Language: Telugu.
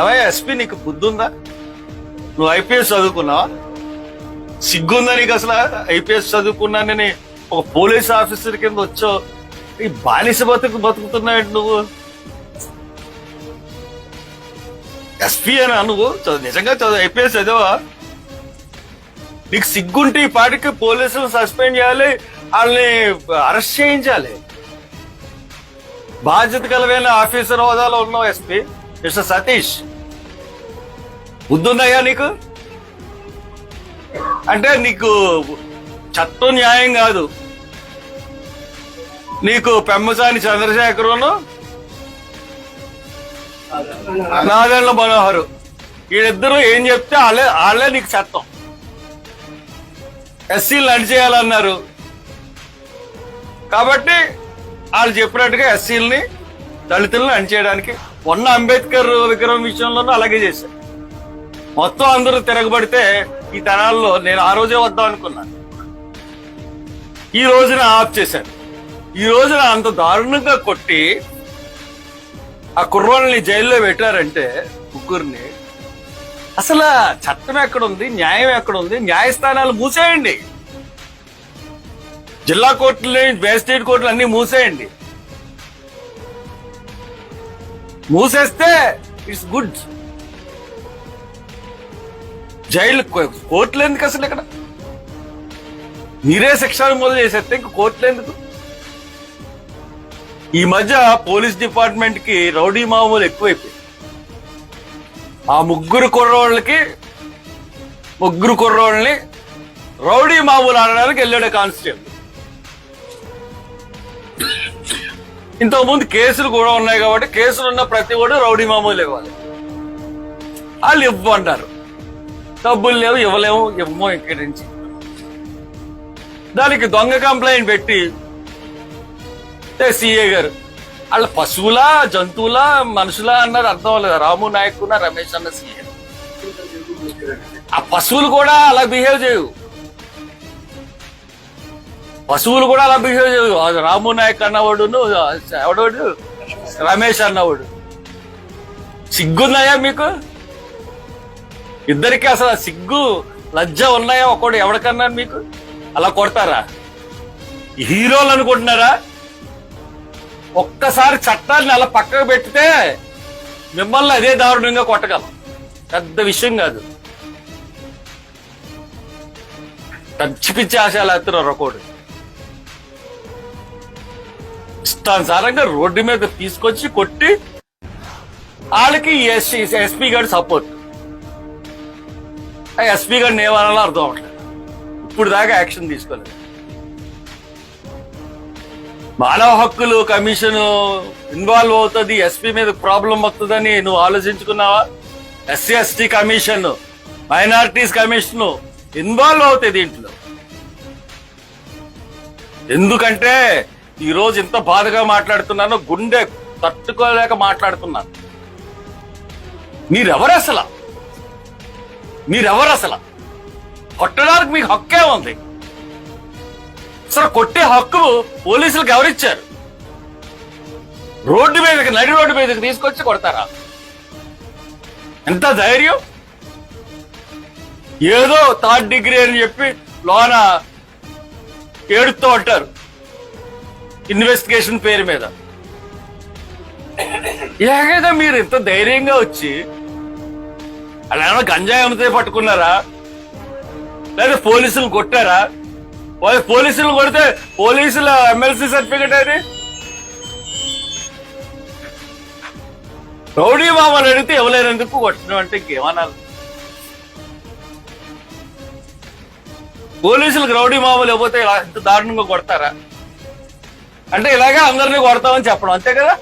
ఏమయ్య ఎస్పీ నీకు బుద్ధి ఉందా నువ్వు ఐపీఎస్ చదువుకున్నావా? సిగ్గుందా నీకు అసలు ఐపీఎస్ చదువుకున్నానని ఒక పోలీస్ ఆఫీసర్ కింద వచ్చావు? ఈ బానిస బతుకు బతుకుతున్నావు నువ్వు? ఎస్పీ అని నువ్వు? చదువు నిజంగా చదువు ఐపీఎస్ చదివా నీకు సిగ్గుంటే ఈ పాటికి పోలీసులు సస్పెండ్ చేయాలి వాళ్ళని అరెస్ట్ చేయించాలి. బాధ్యత కలిగిన ఆఫీసర్ హోదాలో ఉన్నావు ఎస్పీ మిస్టర్ సతీష్. బుద్ధుందయ్యా నీకు? అంటే నీకు చట్టం న్యాయం కాదు. నీకు పెమ్మసాని చంద్రశేఖరును నాదెండ్ల మనోహరు. వీళ్ళిద్దరూ ఏం చెప్తే వాళ్ళే వాళ్ళే నీకు చట్టం. ఎస్సీలు నడిచేయాలన్నారు. కాబట్టి వాళ్ళు చెప్పినట్టుగా ఎస్సీలని దళితులను అణిచేయడానికి మొన్న అంబేద్కర్ విగ్రహం విషయంలోనూ అలాగే చేశారు. మొత్తం అందరూ తిరగబడితే ఈ తనాల్లో నేను ఆ రోజే వద్దాం అనుకున్నాను. ఈ రోజున ఆఫ్ చేశాను ఈ రోజున అంత దారుణంగా కొట్టి ఆ కుర్రోళ్ళని జైల్లో పెట్టారంటే ముగ్గురిని అసలు చట్టం ఎక్కడుంది న్యాయం ఎక్కడుంది న్యాయస్థానాలు మూసేయండి. జిల్లా కోర్టులు మేజిస్ట్రేట్ కోర్టులు అన్ని మూసేయండి. మూసేస్తే ఇట్స్ గుడ్. జైలు కోర్టులు ఎందుకు అసలు ఇక్కడ? మీరే శిక్షణ మొదలు చేసేస్తే ఇంక కోర్టులు ఎందుకు? ఈ మధ్య పోలీస్ డిపార్ట్మెంట్కి రౌడీ మామూలు ఎక్కువైపోయి ఆ ముగ్గురు కుర్రోళ్ళకి ముగ్గురు కుర్రోళ్ళని రౌడీ మామూలు ఆడడానికి వెళ్ళాడు కానిస్టేబుల్. ఇంతకుముందు కేసులు కూడా ఉన్నాయి కాబట్టి కేసులు ఉన్న ప్రతి వాడు రౌడీ మామూలు ఇవ్వాలి వాళ్ళు ఇవ్వమంటారు. డబ్బులు లేవు ఇవ్వలేము ఇవ్వము ఇక్కడి నుంచి. దానికి దొంగ కంప్లైంట్ పెట్టి సిఏ గారు వాళ్ళ పశువులా జంతువులా మనుషులా అన్నది అర్థం లేదు రాము నాయక్ ఉన్న రమేష్ అన్న సీఏ. ఆ పశువులు కూడా అలా బిహేవ్ చేయవు. పశువులు కూడా అలా బిహేవ్ రాము నాయక్ అన్నవాడును ఎవడోడు? రమేష్ అన్నవాడు. సిగ్గున్నాయా మీకు? ఇద్దరికి అసలు సిగ్గు లజ్జ ఉన్నాయా ఒకడు ఎవరికన్నా మీకు? అలా కొడతారా? హీరోలు అనుకుంటున్నారా? ఒక్కసారి చట్టాన్ని అలా పక్కకు పెట్టితే మిమ్మల్ని అదే దారుణంగా కొట్టగలం. పెద్ద విషయం కాదు. పిచ్చి పిచ్చి ఆశలు ఎత్తున్నారు ఒకడు. ఇష్టానుసారంగా రోడ్డు మీద తీసుకొచ్చి కొట్టి వాళ్ళకి ఎస్సీ ఎస్పీ గారి సపోర్ట్ ఎస్పీ గారిని ఏమనాలో అర్థం అవట్లేదు ఇప్పుడు దాకా యాక్షన్ తీసుకోలేదు. మానవ హక్కులు కమిషన్ ఇన్వాల్వ్ అవుతుంది ఎస్పీ మీద ప్రాబ్లం వస్తుందని నువ్వు ఆలోచించుకున్నావా? SC ST commission minorities commission involve అవుతాయి దీంట్లో. ఎందుకంటే ఈ రోజు ఇంత బాధగా మాట్లాడుతున్నాను గుండె తట్టుకోలేక మాట్లాడుతున్నాను. మీరెవరు అసలు? మీరెవరు అసలు? కొట్టడానికి మీకు హక్కే ఉంది. అసలు కొట్టే హక్కు పోలీసులకు ఎవరిచ్చారు? రోడ్డు మీదకి నడి రోడ్డు మీదకి తీసుకొచ్చి కొడతారా? ఎంత ధైర్యం? ఏదో థర్డ్ డిగ్రీ అని చెప్పి లోన ఏడుతూ ఉంటారు. ఇన్వెస్టిగేషన్ పేరు మీద. ఏకైతే మీరు ఇంత ధైర్యంగా వచ్చి అలా గంజాయి అమ్మితే పట్టుకున్నారా? లేదా పోలీసులు కొట్టారా? వాళ్ళు పోలీసులు కొడితే పోలీసుల ఎమ్మెల్సీ సర్టిఫికెట్ అది రౌడీ మామలు అడిగితే ఇవ్వలేనందుకు కొట్టడం అంటే ఇంకేమనాలి పోలీసులకు రౌడీ మామూలు ఇవ్వతే ఇంత దారుణంగా కొడతారా? అంటే ఇలాగే అందరినీ కొడతామని చెప్పడం అంతే కదా?